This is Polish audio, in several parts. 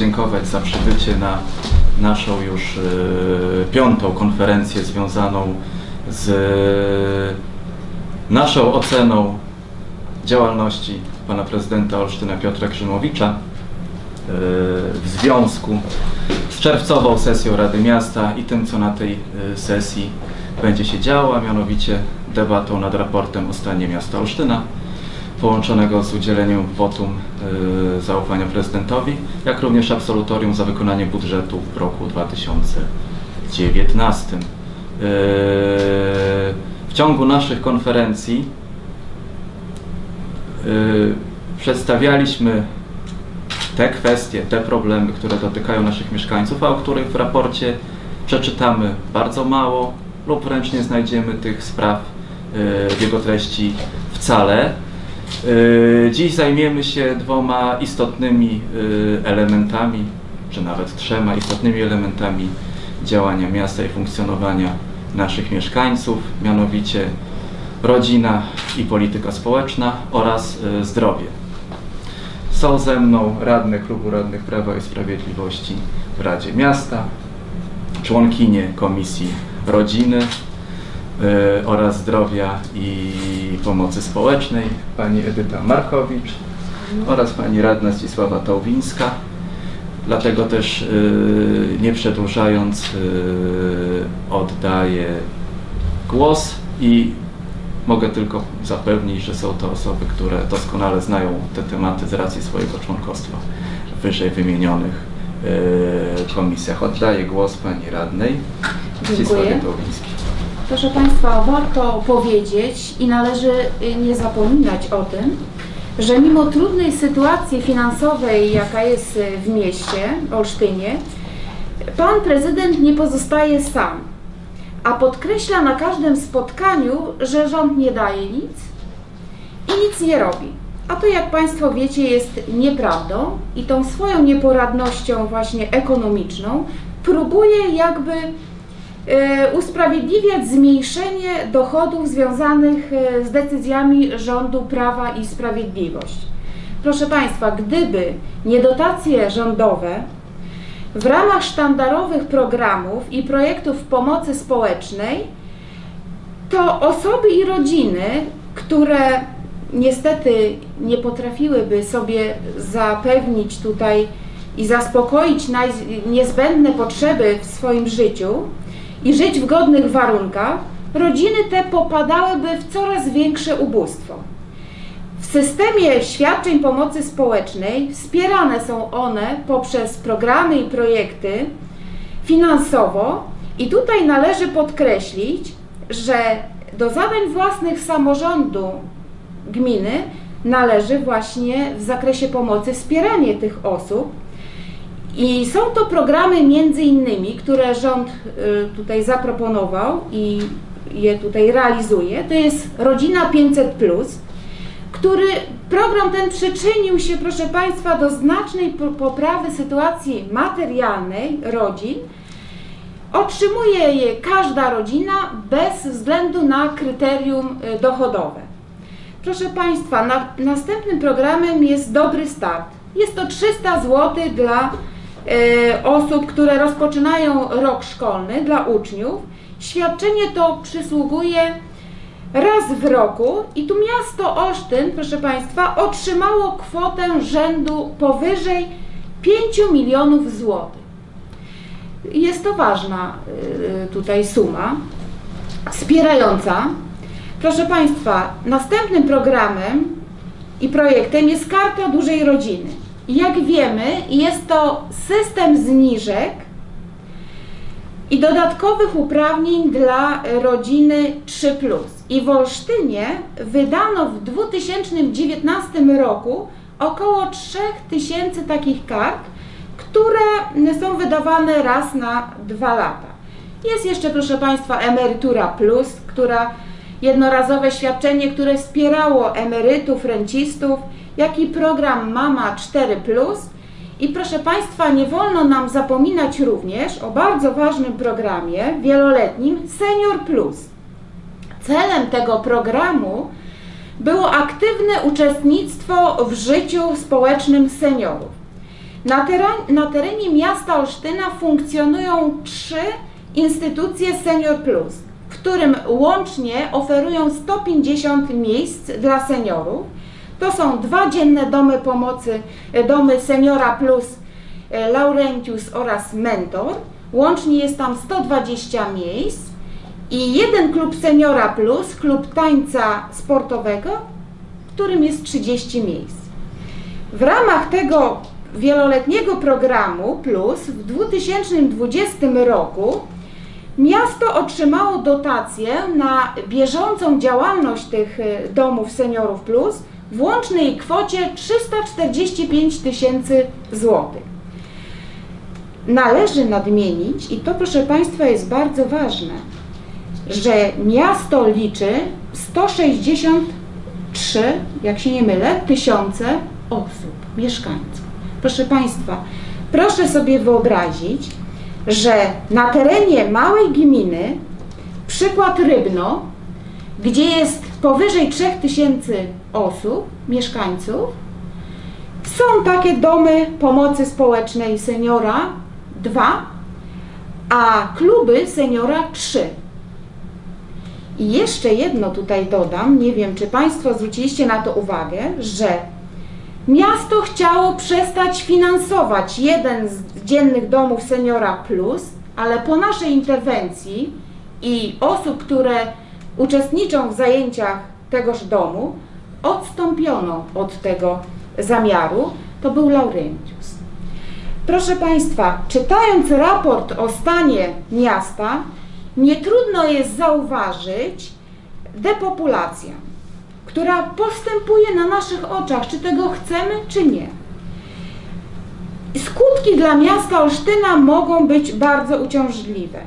Dziękować za przybycie na naszą już e, piątą konferencję związaną z e, naszą oceną działalności pana prezydenta Olsztyna Piotra Grzymowicza e, w związku z czerwcową sesją Rady Miasta i tym, co na tej sesji będzie się działo, a mianowicie debatą nad raportem o stanie miasta Olsztyna połączonego z udzieleniem wotum y, zaufania prezydentowi, jak również absolutorium za wykonanie budżetu w roku 2019. Y, w ciągu naszych konferencji y, przedstawialiśmy te kwestie, te problemy, które dotykają naszych mieszkańców, a o których w raporcie przeczytamy bardzo mało lub wręcz nie znajdziemy tych spraw w jego treści wcale. Y, Dziś zajmiemy się dwoma istotnymi y, elementami, czy nawet trzema istotnymi elementami działania miasta i funkcjonowania naszych mieszkańców, mianowicie rodzina i polityka społeczna oraz y, zdrowie. Są ze mną radne Klubu Radnych Prawa i Sprawiedliwości w Radzie Miasta, członkinie Komisji Rodziny oraz Zdrowia i Pomocy Społecznej, pani Edyta Markowicz oraz pani radna Zdzisława Tołwińska. Dlatego też y, nie przedłużając y, oddaję głos i mogę tylko zapewnić, że są to osoby, które doskonale znają te tematy z racji swojego członkostwa w wyżej wymienionych komisjach. Oddaję głos pani radnej Zdzisławie. Tołwińskiej. Proszę Państwa, warto powiedzieć i należy y, nie zapominać o tym, że mimo trudnej sytuacji finansowej, jaka jest y, w mieście Olsztynie, Pan Prezydent nie pozostaje sam, a podkreśla na każdym spotkaniu, że rząd nie daje nic i nic nie robi. A to jak Państwo wiecie jest nieprawdą i tą swoją nieporadnością właśnie ekonomiczną próbuje jakby usprawiedliwiać zmniejszenie dochodów związanych e, z decyzjami rządu Prawa i Sprawiedliwość. Proszę Państwa, gdyby nie dotacje rządowe w ramach sztandarowych programów i projektów pomocy społecznej, to osoby i rodziny, które niestety nie potrafiłyby sobie zapewnić tutaj i zaspokoić niezbędne potrzeby w swoim życiu i żyć w godnych warunkach, rodziny te popadałyby w coraz większe ubóstwo. W systemie świadczeń pomocy społecznej wspierane są one poprzez programy i projekty finansowo i tutaj należy podkreślić, że do zadań własnych samorządu gminy należy właśnie w zakresie pomocy wspieranie tych osób. I są to programy między innymi, które rząd y, tutaj zaproponował i je tutaj realizuje. To jest Rodzina 500 który program ten przyczynił się, proszę Państwa, do znacznej po- poprawy sytuacji materialnej rodzin. Otrzymuje je każda rodzina bez względu na kryterium y, dochodowe. Proszę Państwa, na, następnym programem jest Dobry Start. Jest to 300 zł dla osób, które rozpoczynają rok szkolny, dla uczniów. Świadczenie to przysługuje raz w roku i tu miasto Olsztyn, proszę Państwa, otrzymało kwotę rzędu powyżej 5 milionów złotych. Jest to ważna y, tutaj suma wspierająca. Proszę Państwa, następnym programem i projektem jest Karta Dużej Rodziny. Jak wiemy, jest to system zniżek i dodatkowych uprawnień dla rodziny 3. I w Olsztynie wydano w 2019 roku około 3000 takich kart, które są wydawane raz na dwa lata. Jest jeszcze, proszę Państwa, Emerytura Plus, która jednorazowe świadczenie, które wspierało emerytów, rencistów, jak i program Mama 4 Plus. I proszę Państwa, nie wolno nam zapominać również o bardzo ważnym programie wieloletnim Senior Plus. Celem tego programu było aktywne uczestnictwo w życiu społecznym seniorów. Na, teren, na terenie miasta Olsztyna funkcjonują trzy instytucje Senior Plus, w którym łącznie oferują 150 miejsc dla seniorów. To są dwa dzienne domy pomocy, e, domy Seniora Plus e, Laurentius oraz Mentor. Łącznie jest tam 120 miejsc i jeden klub Seniora Plus, klub tańca sportowego, w którym jest 30 miejsc. W ramach tego wieloletniego programu Plus w 2020 roku miasto otrzymało dotację na bieżącą działalność tych e, domów Seniorów Plus w łącznej kwocie 345 tysięcy złotych. Należy nadmienić, i to proszę Państwa jest bardzo ważne, że miasto liczy 163, jak się nie mylę, tysiące osób, mieszkańców. Proszę Państwa, proszę sobie wyobrazić, że na terenie małej gminy, przykład Rybno, gdzie jest powyżej 3000 osób, mieszkańców, są takie domy pomocy społecznej seniora dwa, a kluby seniora trzy. I jeszcze jedno tutaj dodam, nie wiem czy Państwo zwróciliście na to uwagę, że miasto chciało przestać finansować jeden z dziennych domów seniora plus, ale po naszej interwencji i osób, które uczestniczą w zajęciach tegoż domu, odstąpiono od tego zamiaru. To był Laurentius. Proszę Państwa, czytając raport o stanie miasta, nie trudno jest zauważyć depopulację, która postępuje na naszych oczach, czy tego chcemy, czy nie. Skutki dla miasta Olsztyna mogą być bardzo uciążliwe.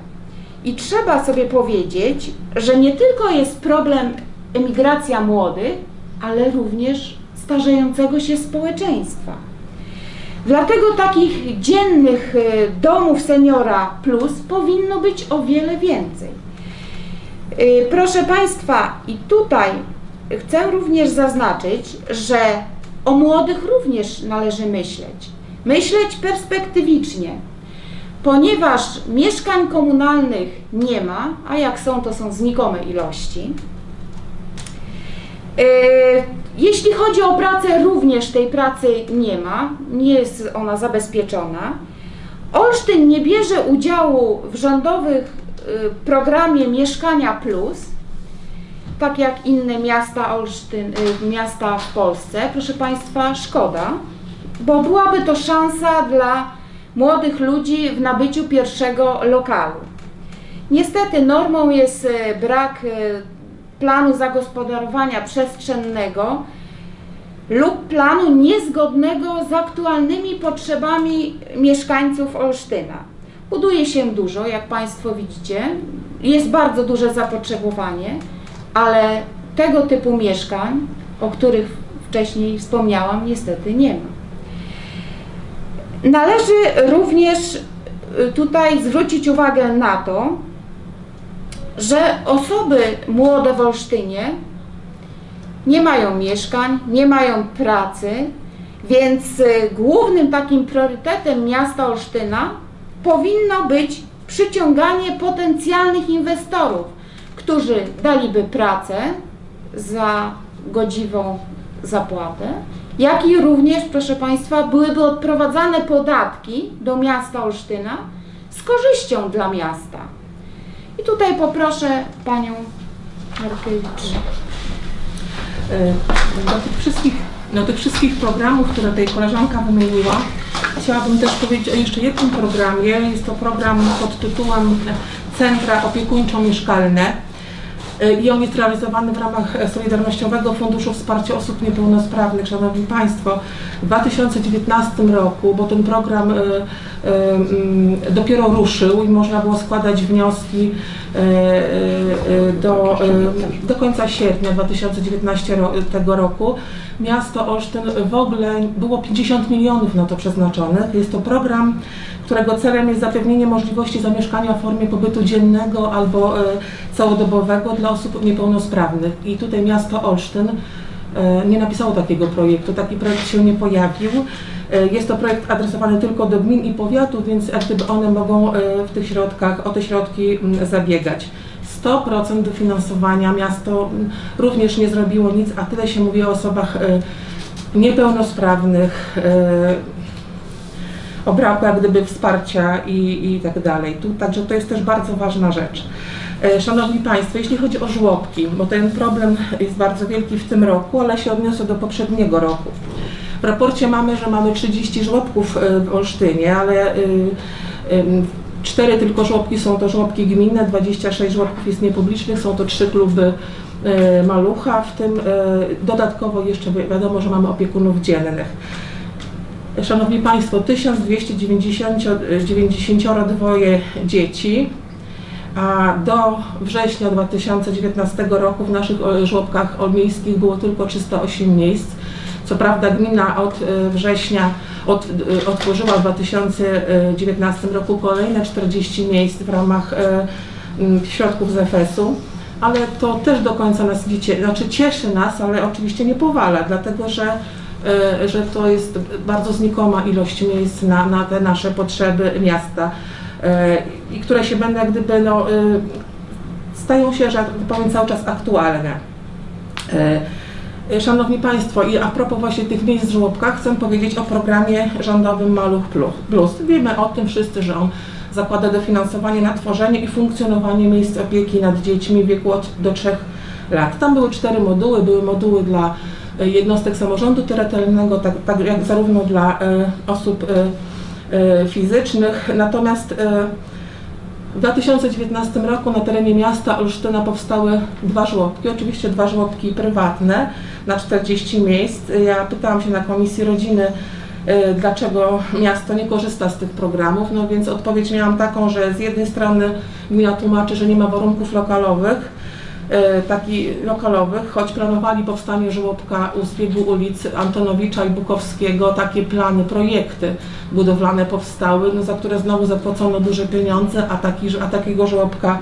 I trzeba sobie powiedzieć, że nie tylko jest problem emigracja młodych, ale również starzejącego się społeczeństwa. Dlatego takich dziennych y, domów seniora plus powinno być o wiele więcej. Y, Proszę Państwa, i tutaj chcę również zaznaczyć, że o młodych również należy myśleć. Myśleć perspektywicznie, ponieważ mieszkań komunalnych nie ma, a jak są, to są znikome ilości. Yy, Jeśli chodzi o pracę, również tej pracy nie ma, nie jest ona zabezpieczona. Olsztyn nie bierze udziału w rządowych yy, programie Mieszkania Plus, tak jak inne miasta, Olsztyn, yy, miasta w Polsce. Proszę Państwa, szkoda, bo byłaby to szansa dla młodych ludzi w nabyciu pierwszego lokalu. Niestety normą jest e, brak e, planu zagospodarowania przestrzennego lub planu niezgodnego z aktualnymi potrzebami mieszkańców Olsztyna. Buduje się dużo, jak Państwo widzicie, jest bardzo duże zapotrzebowanie, ale tego typu mieszkań, o których wcześniej wspomniałam, niestety nie ma. Należy również y, tutaj zwrócić uwagę na to, że osoby młode w Olsztynie nie mają mieszkań, nie mają pracy, więc y, głównym takim priorytetem miasta Olsztyna powinno być przyciąganie potencjalnych inwestorów, którzy daliby pracę za godziwą zapłatę, jak i również, proszę Państwa, byłyby odprowadzane podatki do miasta Olsztyna z korzyścią dla miasta. I tutaj poproszę Panią Markiewicz. E, Do tych wszystkich, do tych wszystkich programów, które tutaj koleżanka wymieniła, chciałabym też powiedzieć o jeszcze jednym programie. Jest to program pod tytułem Centra Opiekuńczo-Mieszkalne i on jest realizowany w ramach Solidarnościowego Funduszu Wsparcia Osób Niepełnosprawnych. Szanowni Państwo, w 2019 roku, bo ten program e, e, mm, dopiero ruszył i można było składać wnioski e, e, do, e, do końca sierpnia 2019 ro- tego roku. Miasto Olsztyn w ogóle było 50 milionów na to przeznaczonych. Jest to program, którego celem jest zapewnienie możliwości zamieszkania w formie pobytu dziennego albo e, całodobowego dla osób niepełnosprawnych. I tutaj miasto Olsztyn e, nie napisało takiego projektu. Taki projekt się nie pojawił. E, Jest to projekt adresowany tylko do gmin i powiatów, więc jak gdyby one mogą w tych środkach, o te środki zabiegać. 100% dofinansowania miasto również nie zrobiło nic, a tyle się mówi o osobach e, niepełnosprawnych, e, o braku jak gdyby wsparcia i, i tak dalej. Tu, także to jest też bardzo ważna rzecz. E, Szanowni Państwo, jeśli chodzi o żłobki, bo ten problem jest bardzo wielki w tym roku, ale się odniosę do poprzedniego roku. W raporcie mamy, że mamy 30 żłobków w Olsztynie, ale cztery tylko żłobki są to żłobki gminne, 26 żłobków jest niepublicznych, są to trzy kluby e, malucha, w tym e, dodatkowo jeszcze wi- wiadomo, że mamy opiekunów dziennych. Szanowni Państwo, 1292 dzieci, a do września 2019 roku w naszych e, żłobkach miejskich było tylko 308 miejsc. Co prawda gmina od e, września od, e, otworzyła w 2019 roku kolejne 40 miejsc w ramach m, środków z EFS-u, ale to też do końca nas nie cie, znaczy cieszy nas, ale oczywiście nie powala, dlatego że że to jest bardzo znikoma ilość miejsc na, na te nasze potrzeby miasta i które się będą jak gdyby no, stają się, że tak powiem, cały czas aktualne. E, Szanowni Państwo, i a propos właśnie tych miejsc w żłobkach, chcę powiedzieć o programie rządowym Maluch Plus. Wiemy o tym wszyscy, że on zakłada dofinansowanie na tworzenie i funkcjonowanie miejsc opieki nad dziećmi w wieku od do 3 lat. Tam były cztery moduły, były moduły dla e, jednostek samorządu terytorialnego, tak, tak jak zarówno dla e, osób e, e, fizycznych, natomiast w 2019 roku na terenie miasta Olsztyna powstały dwa żłobki, oczywiście dwa żłobki prywatne na 40 miejsc. Ja pytałam się na Komisji Rodziny, e, dlaczego miasto nie korzysta z tych programów, no więc odpowiedź miałam taką, że z jednej strony gmina tłumaczy, że nie ma warunków lokalowych, e, takich lokalowych, choć planowali powstanie żłobka u zbiegu ulic Antonowicza i Bukowskiego, takie plany, projekty budowlane powstały, no, za które znowu zapłacono duże pieniądze, a, taki, a takiego żłobka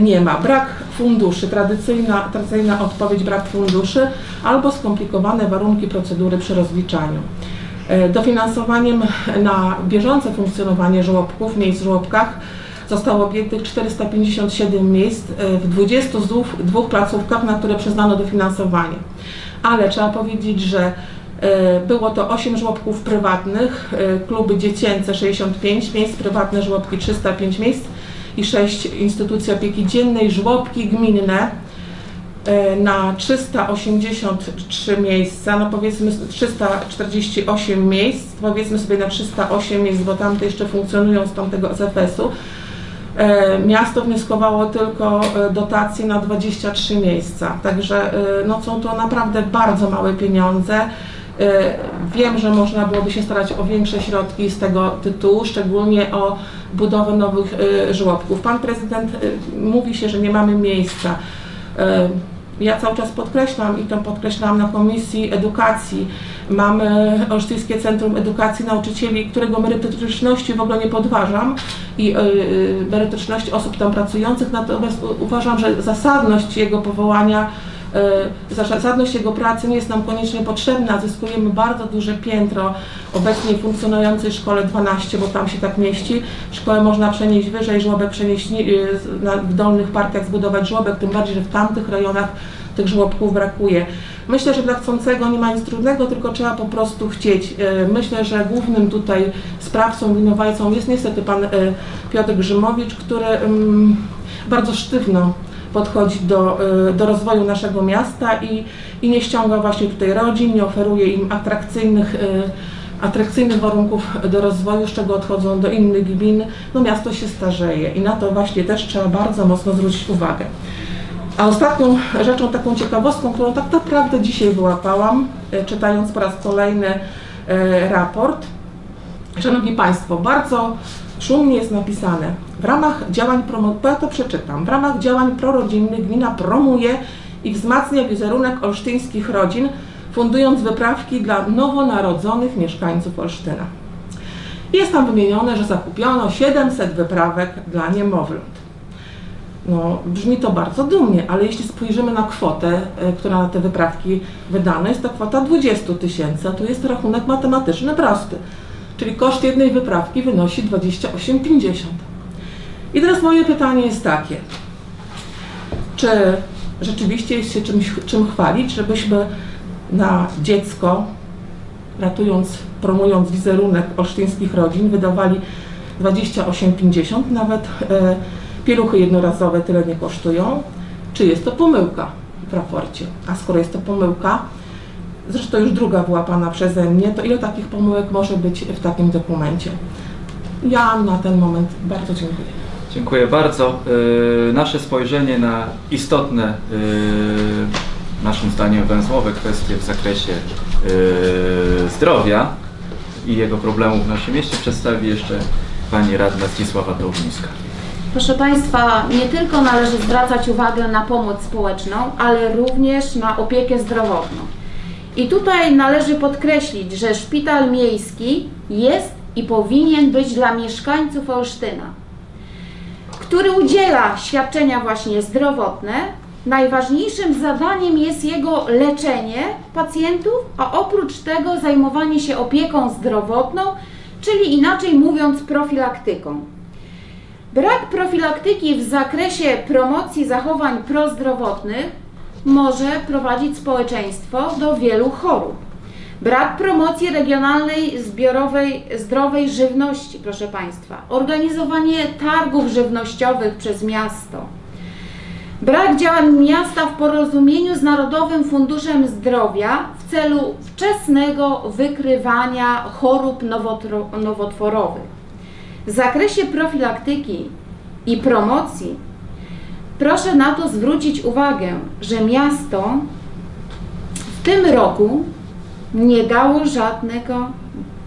nie ma. Brak funduszy, tradycyjna, tradycyjna odpowiedź brak funduszy albo skomplikowane warunki procedury przy rozliczaniu. E, Dofinansowaniem na bieżące funkcjonowanie żłobków, miejsc w żłobkach zostało objętych 457 miejsc e, w 22 dwóch placówkach, na które przyznano dofinansowanie. Ale trzeba powiedzieć, że e, było to 8 żłobków prywatnych, e, kluby dziecięce 65 miejsc, prywatne żłobki 305 miejsc i 6 instytucji opieki dziennej, żłobki gminne na 383 miejsca, no powiedzmy 348 miejsc, powiedzmy sobie na 308 miejsc, bo tamte jeszcze funkcjonują z tamtego ZFS-u. E, Miasto wnioskowało tylko e, dotacje na 23 miejsca, także e, no, są to naprawdę bardzo małe pieniądze. Wiem, że można byłoby się starać o większe środki z tego tytułu, szczególnie o budowę nowych żłobków. Pan prezydent mówi się, że nie mamy miejsca. Ja cały czas podkreślam i to podkreślałam na Komisji Edukacji. Mamy Olsztyńskie Centrum Edukacji Nauczycieli, którego merytoryczności w ogóle nie podważam i y, y, merytoryczności osób tam pracujących, natomiast uważam, że zasadność jego powołania zasadność jego pracy nie jest nam koniecznie potrzebna. Zyskujemy bardzo duże piętro obecnie funkcjonującej szkole 12, bo tam się tak mieści. Szkołę można przenieść wyżej, żłobek przenieść ni- z- na, w dolnych parkach, zbudować żłobek, tym bardziej, że w tamtych rejonach tych żłobków brakuje. Myślę, że dla chcącego nie ma nic trudnego, tylko trzeba po prostu chcieć. Y, Myślę, że głównym tutaj sprawcą, winowajcą jest niestety pan Piotr Grzymowicz, który ym, bardzo sztywno podchodzi do, y, do rozwoju naszego miasta i, i nie ściąga właśnie tutaj rodzin, nie oferuje im atrakcyjnych, y, atrakcyjnych warunków do rozwoju, z czego odchodzą do innych gmin. No miasto się starzeje i na to właśnie też trzeba bardzo mocno zwrócić uwagę. A ostatnią rzeczą, taką ciekawostką, którą tak naprawdę dzisiaj wyłapałam, y, czytając po raz kolejny raport, Szanowni Państwo, bardzo szumnie jest napisane. W ramach działań promo... ja to przeczytam. W ramach działań prorodzinnych gmina promuje i wzmacnia wizerunek olsztyńskich rodzin, fundując wyprawki dla nowonarodzonych mieszkańców Olsztyna. Jest tam wymienione, że zakupiono 700 wyprawek dla niemowląt. No, brzmi to bardzo dumnie, ale jeśli spojrzymy na kwotę, e, która na te wyprawki wydana, jest to kwota 20 tysięcy, tu jest rachunek matematyczny prosty. Czyli koszt jednej wyprawki wynosi 28,50. I teraz moje pytanie jest takie. Czy rzeczywiście jest się czymś, czym chwalić, żebyśmy na dziecko, ratując, promując wizerunek olsztyńskich rodzin, wydawali 28,50, nawet e, pieluchy jednorazowe tyle nie kosztują. Czy jest to pomyłka w raporcie? A skoro jest to pomyłka, zresztą już druga wyłapana przeze mnie, to ile takich pomyłek może być w takim dokumencie? Ja na ten moment bardzo dziękuję. Dziękuję bardzo. Yy, Nasze spojrzenie na istotne, yy, naszym zdaniem węzłowe kwestie w zakresie yy, zdrowia i jego problemów w naszym mieście przedstawi jeszcze Pani Radna Zdzisława Tołmińska. Proszę Państwa, nie tylko należy zwracać uwagę na pomoc społeczną, ale również na opiekę zdrowotną. I tutaj należy podkreślić, że szpital miejski jest i powinien być dla mieszkańców Olsztyna, który udziela świadczenia właśnie zdrowotne. Najważniejszym zadaniem jest jego leczenie pacjentów, a oprócz tego zajmowanie się opieką zdrowotną, czyli inaczej mówiąc profilaktyką. Brak profilaktyki w zakresie promocji zachowań prozdrowotnych może prowadzić społeczeństwo do wielu chorób. Brak promocji regionalnej, zbiorowej, zdrowej żywności, proszę Państwa. Organizowanie targów żywnościowych przez miasto. Brak działań miasta w porozumieniu z Narodowym Funduszem Zdrowia w celu wczesnego wykrywania chorób nowotworowych. W zakresie profilaktyki i promocji proszę na to zwrócić uwagę, że miasto w tym roku nie dało żadnego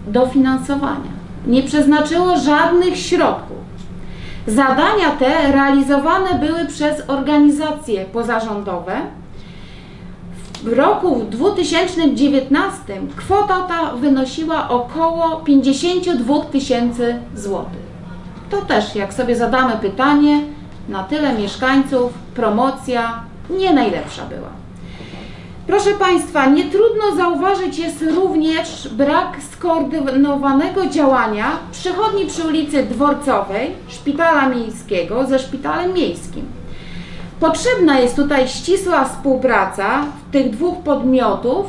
dofinansowania, nie przeznaczyło żadnych środków. Zadania te realizowane były przez organizacje pozarządowe. W roku 2019 kwota ta wynosiła około 52 tysięcy złotych. To też, jak sobie zadamy pytanie, na tyle mieszkańców, promocja nie najlepsza była. Proszę Państwa, nie trudno zauważyć jest również brak skoordynowanego działania przychodni przy ulicy Dworcowej, Szpitala Miejskiego ze Szpitalem Miejskim. Potrzebna jest tutaj ścisła współpraca tych dwóch podmiotów,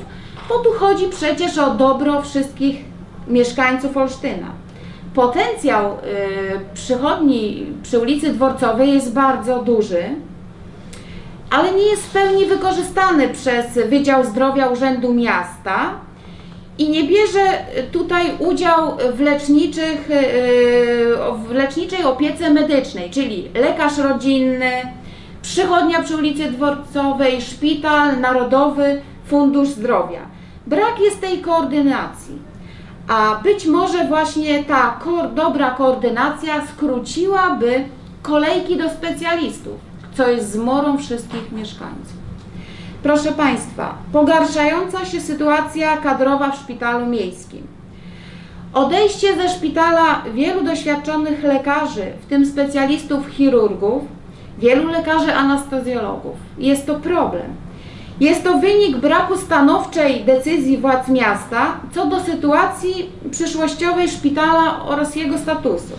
bo tu chodzi przecież o dobro wszystkich mieszkańców Olsztyna. Potencjał y, przychodni przy ulicy Dworcowej jest bardzo duży, ale nie jest w pełni wykorzystany przez Wydział Zdrowia Urzędu Miasta i nie bierze tutaj udział w, leczniczych, yy, w leczniczej opiece medycznej, czyli lekarz rodzinny, przychodnia przy ulicy Dworcowej, Szpital Narodowy, Fundusz Zdrowia. Brak jest tej koordynacji. A być może właśnie ta dobra koordynacja skróciłaby kolejki do specjalistów, co jest zmorą wszystkich mieszkańców. Proszę Państwa, pogarszająca się sytuacja kadrowa w szpitalu miejskim. Odejście ze szpitala wielu doświadczonych lekarzy, w tym specjalistów chirurgów, wielu lekarzy anestezjologów. Jest to problem. Jest to wynik braku stanowczej decyzji władz miasta co do sytuacji przyszłościowej szpitala oraz jego statusu.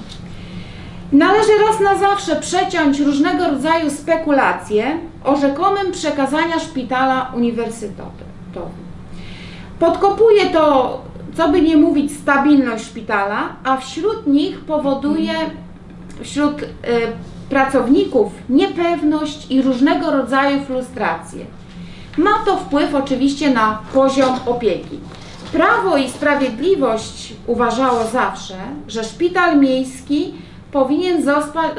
Należy raz na zawsze przeciąć różnego rodzaju spekulacje o rzekomym przekazania szpitala uniwersytetowym. Podkopuje to, co by nie mówić, stabilność szpitala, a wśród nich powoduje, wśród y, pracowników, niepewność i różnego rodzaju frustracje. Ma to wpływ oczywiście na poziom opieki. Prawo i Sprawiedliwość uważało zawsze, że szpital miejski powinien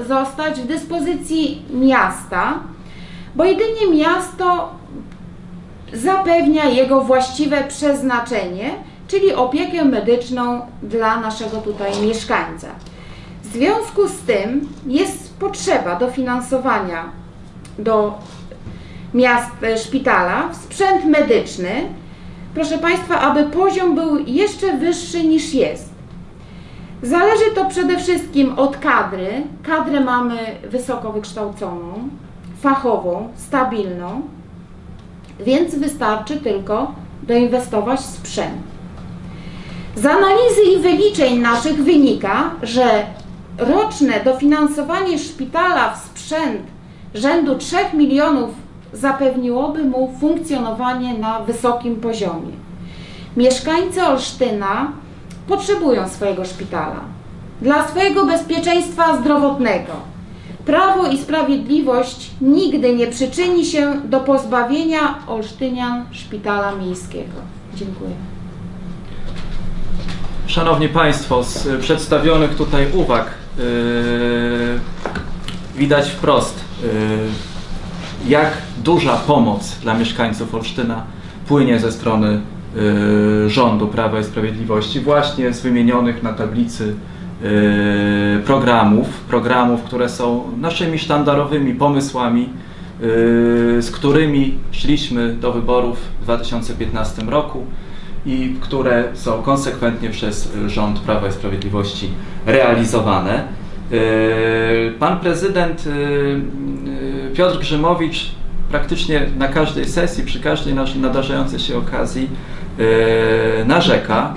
zostać, w dyspozycji miasta, bo jedynie miasto zapewnia jego właściwe przeznaczenie, czyli opiekę medyczną dla naszego tutaj mieszkańca. W związku z tym jest potrzeba dofinansowania do miast, e, szpitala sprzęt medyczny, proszę Państwa, aby poziom był jeszcze wyższy niż jest. Zależy to przede wszystkim od kadry. Kadrę mamy wysoko wykształconą, fachową, stabilną, więc wystarczy tylko doinwestować w sprzęt. Z analizy i wyliczeń naszych wynika, że roczne dofinansowanie szpitala w sprzęt rzędu 3 milionów zapewniłoby mu funkcjonowanie na wysokim poziomie. Mieszkańcy Olsztyna potrzebują swojego szpitala dla swojego bezpieczeństwa zdrowotnego. Prawo i Sprawiedliwość nigdy nie przyczyni się do pozbawienia Olsztynian szpitala miejskiego. Dziękuję. Szanowni Państwo, z przedstawionych tutaj uwag yy, widać wprost, yy, jak duża pomoc dla mieszkańców Olsztyna płynie ze strony yy, rządu Prawa i Sprawiedliwości, właśnie z wymienionych na tablicy yy, programów, programów, które są naszymi sztandarowymi pomysłami, yy, z którymi szliśmy do wyborów w 2015 roku i które są konsekwentnie przez y, rząd Prawa i Sprawiedliwości realizowane. Pan prezydent Piotr Grzymowicz praktycznie na każdej sesji, przy każdej nadarzającej się okazji yy, narzeka,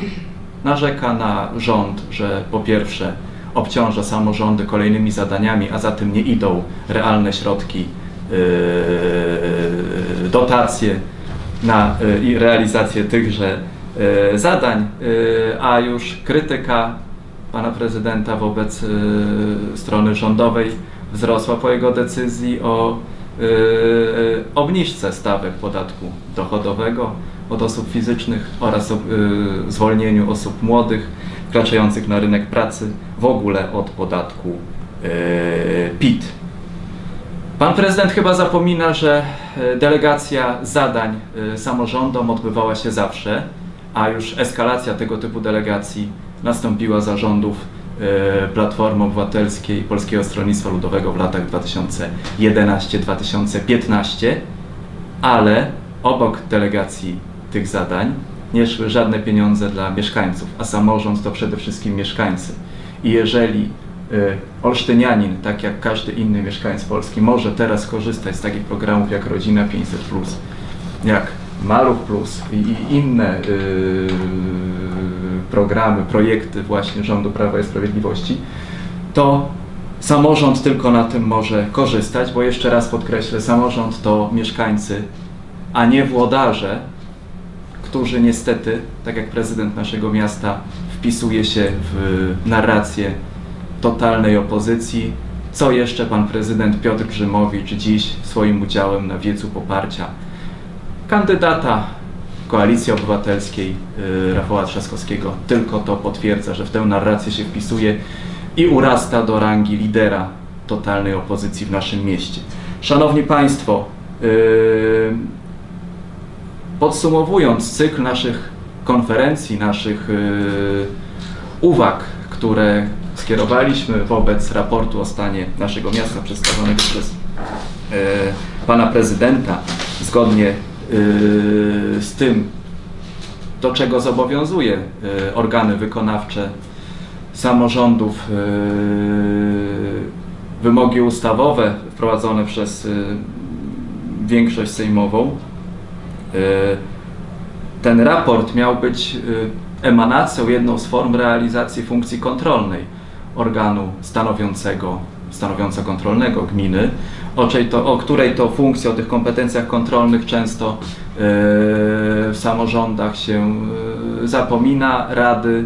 narzeka na rząd, że po pierwsze obciąża samorządy kolejnymi zadaniami, a za tym nie idą realne środki, yy, dotacje na i realizację tychże zadań, a już krytyka pana prezydenta wobec strony rządowej wzrosła po jego decyzji o obniżce stawek podatku dochodowego od osób fizycznych oraz o y, zwolnieniu osób młodych wkraczających na rynek pracy w ogóle od podatku y, PIT. Pan prezydent chyba zapomina, że delegacja zadań samorządom odbywała się zawsze, a już eskalacja tego typu delegacji nastąpiła za rządów Platformy Obywatelskiej i Polskiego Stronnictwa Ludowego w latach 2011-2015, ale obok delegacji tych zadań nie szły żadne pieniądze dla mieszkańców, a samorząd to przede wszystkim mieszkańcy. I jeżeli y, Olsztynianin, tak jak każdy inny mieszkaniec Polski, może teraz korzystać z takich programów jak Rodzina 500, jak Maluch Plus i, inne y, programy, projekty właśnie rządu Prawa i Sprawiedliwości, to samorząd tylko na tym może korzystać, bo jeszcze raz podkreślę, samorząd to mieszkańcy, a nie włodarze, którzy niestety, tak jak prezydent naszego miasta, wpisuje się w narrację totalnej opozycji, co jeszcze pan prezydent Piotr Grzymowicz dziś swoim udziałem na wiecu poparcia kandydata Koalicji Obywatelskiej y, Rafała Trzaskowskiego tylko to potwierdza, że w tę narrację się wpisuje i urasta do rangi lidera totalnej opozycji w naszym mieście. Szanowni Państwo, y, Podsumowując cykl naszych konferencji, naszych y, uwag, które skierowaliśmy wobec raportu o stanie naszego miasta przedstawionego przez pana prezydenta, zgodnie z tym, do czego zobowiązuje y, organy wykonawcze samorządów, y, wymogi ustawowe wprowadzone przez większość sejmową, ten raport miał być emanacją, jedną z form realizacji funkcji kontrolnej organu stanowiącego, stanowiąco-kontrolnego gminy, o, to, o której to funkcji, o tych kompetencjach kontrolnych często y, w samorządach się y, zapomina. Rady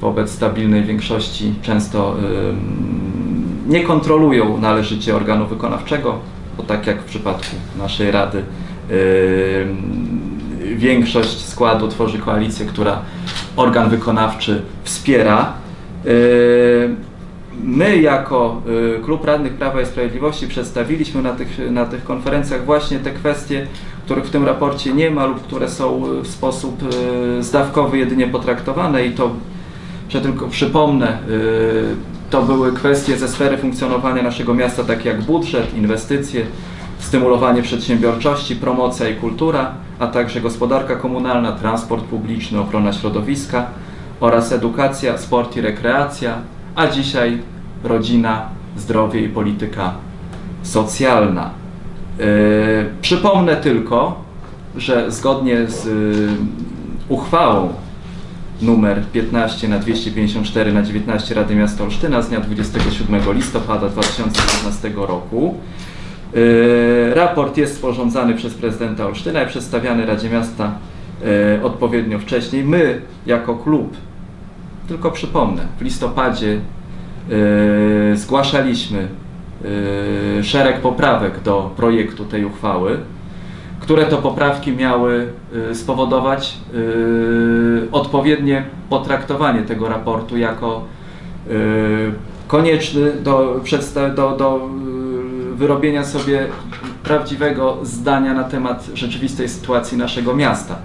wobec stabilnej większości często y, nie kontrolują należycie organu wykonawczego, bo tak jak w przypadku naszej Rady większość składu tworzy koalicję, która organ wykonawczy wspiera. My jako y, Klub Radnych Prawa i Sprawiedliwości przedstawiliśmy na tych, na tych konferencjach właśnie te kwestie, których w tym raporcie nie ma lub które są w sposób y, zdawkowy jedynie potraktowane i to, że tylko przypomnę, y, to były kwestie ze sfery funkcjonowania naszego miasta, takie jak budżet, inwestycje, stymulowanie przedsiębiorczości, promocja i kultura, a także gospodarka komunalna, transport publiczny, ochrona środowiska oraz edukacja, sport i rekreacja, a dzisiaj rodzina, zdrowie i polityka socjalna. Yy, przypomnę tylko, że zgodnie z yy, uchwałą numer 15 na 254 na 19 Rady Miasta Olsztyna z dnia 27 listopada 2015 roku. Yy, Raport jest sporządzany przez prezydenta Olsztyna i przedstawiany Radzie Miasta yy, odpowiednio wcześniej. My jako klub, tylko przypomnę, w listopadzie yy, zgłaszaliśmy yy, szereg poprawek do projektu tej uchwały, które to poprawki miały yy, spowodować odpowiednie potraktowanie tego raportu jako konieczny do, do, do wyrobienia sobie prawdziwego zdania na temat rzeczywistej sytuacji naszego miasta.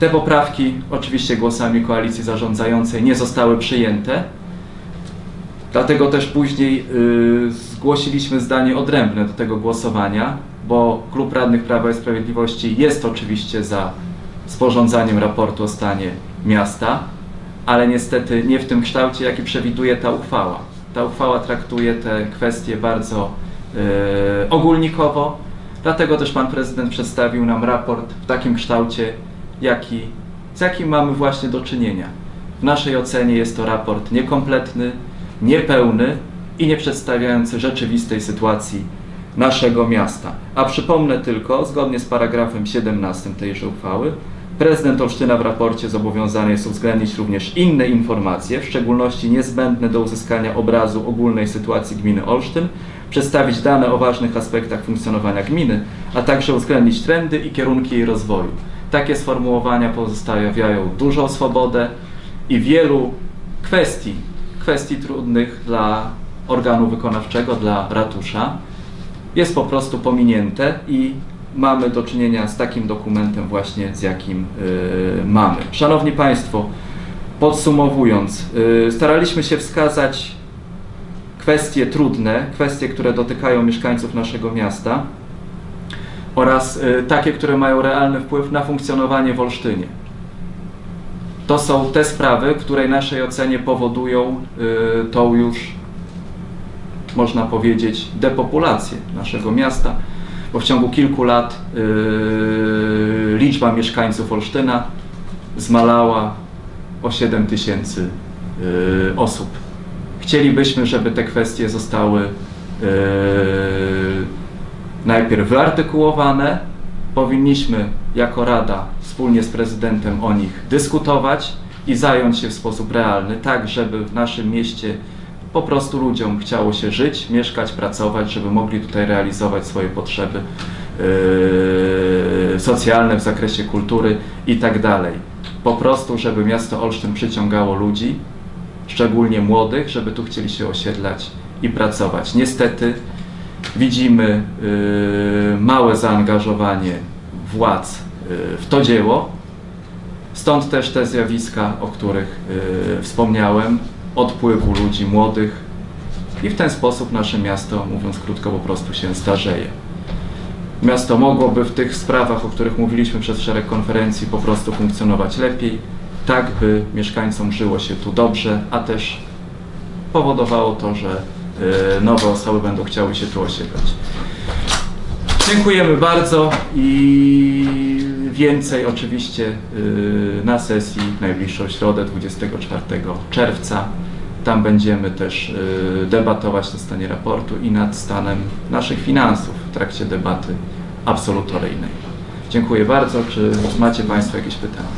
Te poprawki, oczywiście głosami koalicji zarządzającej, nie zostały przyjęte. Dlatego też później y, zgłosiliśmy zdanie odrębne do tego głosowania, bo Klub Radnych Prawa i Sprawiedliwości jest oczywiście za sporządzaniem raportu o stanie miasta, ale niestety nie w tym kształcie, jaki przewiduje ta uchwała. Ta uchwała traktuje te kwestie bardzo y, ogólnikowo, dlatego też Pan Prezydent przedstawił nam raport w takim kształcie, jaki, z jakim mamy właśnie do czynienia. W naszej ocenie jest to raport niekompletny, niepełny i nie przedstawiający rzeczywistej sytuacji naszego miasta. A przypomnę tylko, zgodnie z paragrafem 17 tejże uchwały, prezydent Olsztyna w raporcie zobowiązany jest uwzględnić również inne informacje, w szczególności niezbędne do uzyskania obrazu ogólnej sytuacji gminy Olsztyn, przedstawić dane o ważnych aspektach funkcjonowania gminy, a także uwzględnić trendy i kierunki jej rozwoju. Takie sformułowania pozostawiają dużą swobodę i wielu kwestii, kwestii trudnych dla organu wykonawczego, dla ratusza, jest po prostu pominięte i mamy do czynienia z takim dokumentem właśnie, z jakim y, mamy. Szanowni Państwo, podsumowując, y, staraliśmy się wskazać kwestie trudne, kwestie, które dotykają mieszkańców naszego miasta oraz y, takie, które mają realny wpływ na funkcjonowanie w Olsztynie. To są te sprawy, które w naszej ocenie powodują y, tą już, można powiedzieć, depopulację naszego miasta, bo w ciągu kilku lat y, liczba mieszkańców Olsztyna zmalała o 7 tysięcy osób. Chcielibyśmy, żeby te kwestie zostały najpierw wyartykułowane. Powinniśmy jako Rada wspólnie z prezydentem o nich dyskutować i zająć się w sposób realny, tak żeby w naszym mieście po prostu ludziom chciało się żyć, mieszkać, pracować, żeby mogli tutaj realizować swoje potrzeby yy, socjalne w zakresie kultury i tak dalej. Po prostu, żeby miasto Olsztyn przyciągało ludzi, szczególnie młodych, żeby tu chcieli się osiedlać i pracować. Niestety widzimy y, małe zaangażowanie władz y, w to dzieło. Stąd też te zjawiska, o których y, wspomniałem, odpływu ludzi młodych i w ten sposób nasze miasto, mówiąc krótko, po prostu się starzeje. Miasto mogłoby w tych sprawach, o których mówiliśmy przez szereg konferencji, po prostu funkcjonować lepiej, tak by mieszkańcom żyło się tu dobrze, a też powodowało to, że nowe osoby będą chciały się tu osiedlać. Dziękujemy bardzo i więcej oczywiście y, na sesji najbliższą środę 24 czerwca. Tam będziemy też y, debatować na stanie raportu i nad stanem naszych finansów w trakcie debaty absolutoryjnej. Dziękuję bardzo. Czy macie Państwo jakieś pytania?